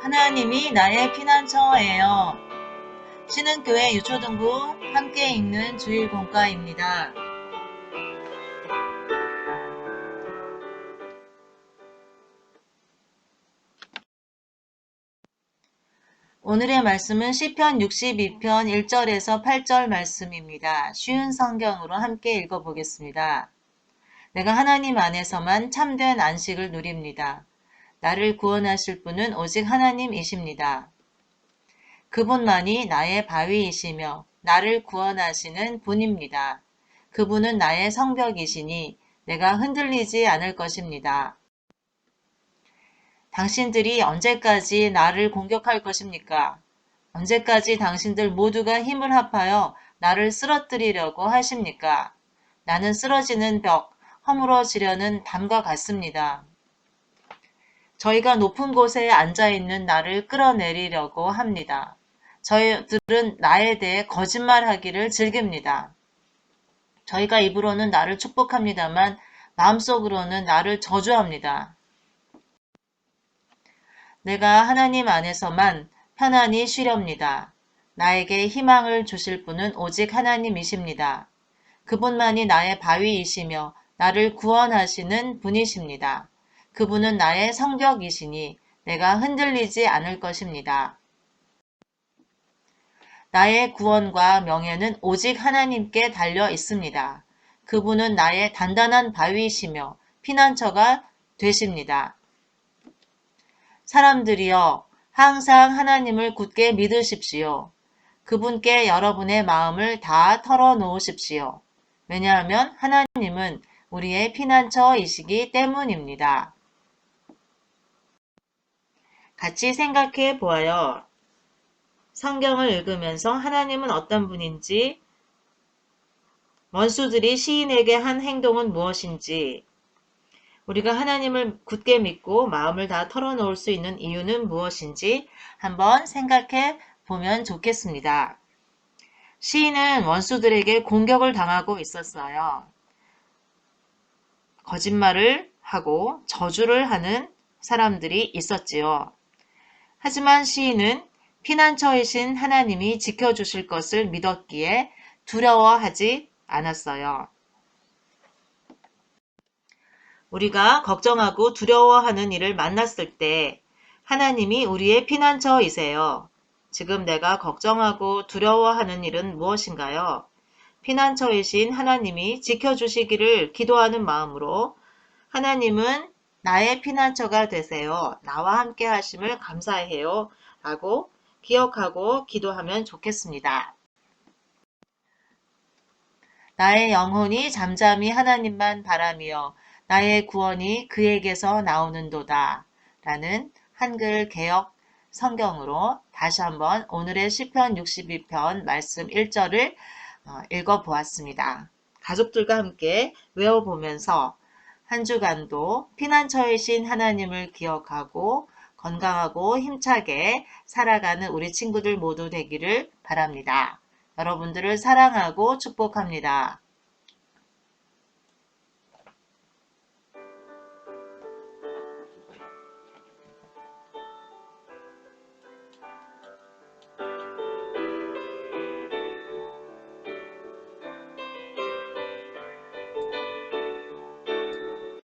하나님이 나의 피난처예요. 신흥교회 유초등부 함께 읽는 주일 공과입니다. 오늘의 말씀은 시편 62편 1절에서 8절 말씀입니다. 쉬운 성경으로 함께 읽어보겠습니다. 내가 하나님 안에서만 참된 안식을 누립니다. 나를 구원하실 분은 오직 하나님이십니다. 그분만이 나의 바위이시며 나를 구원하시는 분입니다. 그분은 나의 성벽이시니 내가 흔들리지 않을 것입니다. 당신들이 언제까지 나를 공격할 것입니까? 언제까지 당신들 모두가 힘을 합하여 나를 쓰러뜨리려고 하십니까? 나는 쓰러지는 벽, 허물어지려는 담과 같습니다. 저희가 높은 곳에 앉아 있는 나를 끌어내리려고 합니다. 저희들은 나에 대해 거짓말하기를 즐깁니다. 저희가 입으로는 나를 축복합니다만 마음속으로는 나를 저주합니다. 내가 하나님 안에서만 편안히 쉬렵니다. 나에게 희망을 주실 분은 오직 하나님이십니다. 그분만이 나의 바위이시며 나를 구원하시는 분이십니다. 그분은 나의 성벽이시니 내가 흔들리지 않을 것입니다. 나의 구원과 명예는 오직 하나님께 달려 있습니다. 그분은 나의 단단한 바위이시며 피난처가 되십니다. 사람들이여 항상 하나님을 굳게 믿으십시오. 그분께 여러분의 마음을 다 털어놓으십시오. 왜냐하면 하나님은 우리의 피난처이시기 때문입니다. 같이 생각해 보아요. 성경을 읽으면서 하나님은 어떤 분인지, 원수들이 시인에게 한 행동은 무엇인지, 우리가 하나님을 굳게 믿고 마음을 다 털어놓을 수 있는 이유는 무엇인지 한번 생각해 보면 좋겠습니다. 시인은 원수들에게 공격을 당하고 있었어요. 거짓말을 하고 저주를 하는 사람들이 있었지요. 하지만 시인은 피난처이신 하나님이 지켜주실 것을 믿었기에 두려워하지 않았어요. 우리가 걱정하고 두려워하는 일을 만났을 때 하나님이 우리의 피난처이세요. 지금 내가 걱정하고 두려워하는 일은 무엇인가요? 피난처이신 하나님이 지켜주시기를 기도하는 마음으로 하나님은 나의 피난처가 되세요. 나와 함께 하심을 감사해요. 라고 기억하고 기도하면 좋겠습니다. 나의 영혼이 잠잠히 하나님만 바라며 나의 구원이 그에게서 나오는도다. 라는 한글 개혁 성경으로 다시 한번 오늘의 시편 62편 말씀 1절을 어, 읽어보았습니다. 가족들과 함께 외워보면서 한 주간도 피난처이신 하나님을 기억하고 건강하고 힘차게 살아가는 우리 친구들 모두 되기를 바랍니다. 여러분들을 사랑하고 축복합니다.